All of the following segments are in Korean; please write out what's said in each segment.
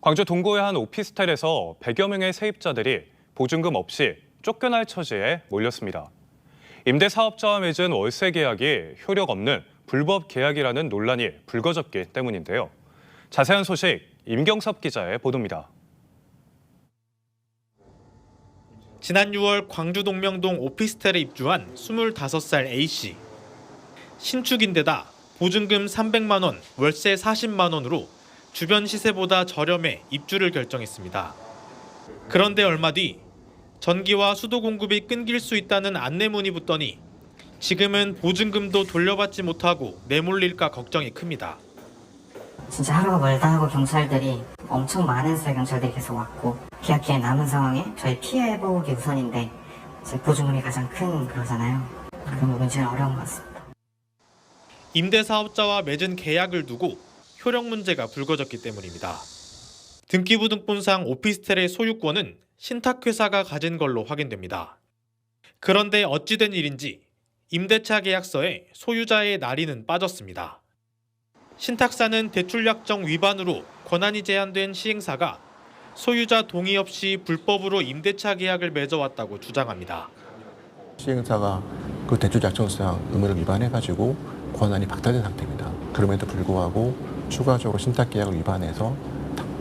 광주 동구의 한 오피스텔에서 100여 명의 세입자들이 보증금 없이 쫓겨날 처지에 몰렸습니다. 임대 사업자와 맺은 월세 계약이 효력 없는 불법 계약이라는 논란이 불거졌기 때문인데요. 자세한 소식 임경섭 기자의 보도입니다. 지난 6월 광주 동명동 오피스텔에 입주한 25살 A씨. 신축인데다 보증금 300만 원, 월세 40만 원으로 주변 시세보다 저렴해 입주를 결정했습니다. 그런데 얼마 뒤 전기와 수도 공급이 끊길 수 있다는 안내문이 붙더니 지금은 보증금도 돌려받지 못하고 내몰릴까 걱정이 큽니다. 진짜 하루가 멀다 하고 경찰들이 엄청 많은 수의 경찰들이 계속 왔고 계약 기간 남은 상황에 저희 피해 회복이 우선인데 보증금이 가장 큰 그거잖아요. 그 부분이 제일 어려운 것 같습니다. 임대 사업자와 맺은 계약을 두고 효력 문제가 불거졌기 때문입니다. 등기부등본상 오피스텔의 소유권은 신탁회사가 가진 걸로 확인됩니다. 그런데 어찌된 일인지 임대차 계약서에 소유자의 날인은 빠졌습니다. 신탁사는 대출약정 위반으로 권한이 제한된 시행사가 소유자 동의 없이 불법으로 임대차 계약을 맺어왔다고 주장합니다. 시행사가 그 대출 약정상 의무를 위반해가지고 권한이 박탈된 상태입니다. 그럼에도 불구하고 추가적으로 신탁 계약을 위반해서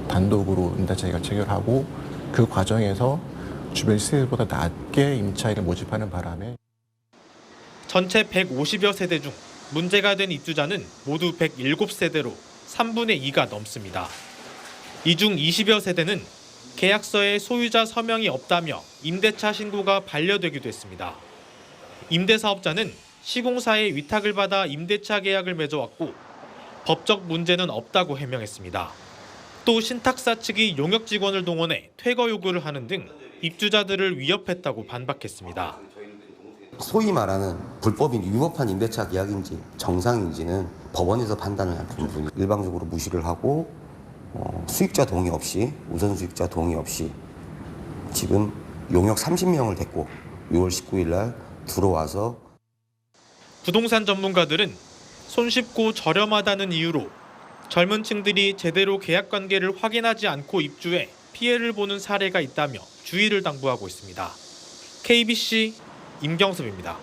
단독으로 임대차계가 체결하고 그 과정에서 주변 시세보다 낮게 임차인을 모집하는 바람에 전체 150여 세대 중 문제가 된 입주자는 모두 107세대로 3분의 2가 넘습니다. 이 중 20여 세대는 계약서에 소유자 서명이 없다며 임대차 신고가 반려되기도 했습니다. 임대사업자는 시공사의 위탁을 받아 임대차 계약을 맺어왔고 법적 문제는 없다고 해명했습니다. 또 신탁사 측이 용역 직원을 동원해 퇴거 요구를 하는 등 입주자들을 위협했다고 반박했습니다. 소위 말하는 불법인 위법한 임대차 계약인지 정상인지는 법원에서 판단을 할 부분이 일방적으로 무시를 하고 어, 수익자 동의 없이 우선 수익자 동의 없이 지금 용역 30명을 데리고 6월 19일 날 들어와서 부동산 전문가들은 손쉽고 저렴하다는 이유로 젊은 층들이 제대로 계약 관계를 확인하지 않고 입주해 피해를 보는 사례가 있다며 주의를 당부하고 있습니다. KBC 임경섭입니다.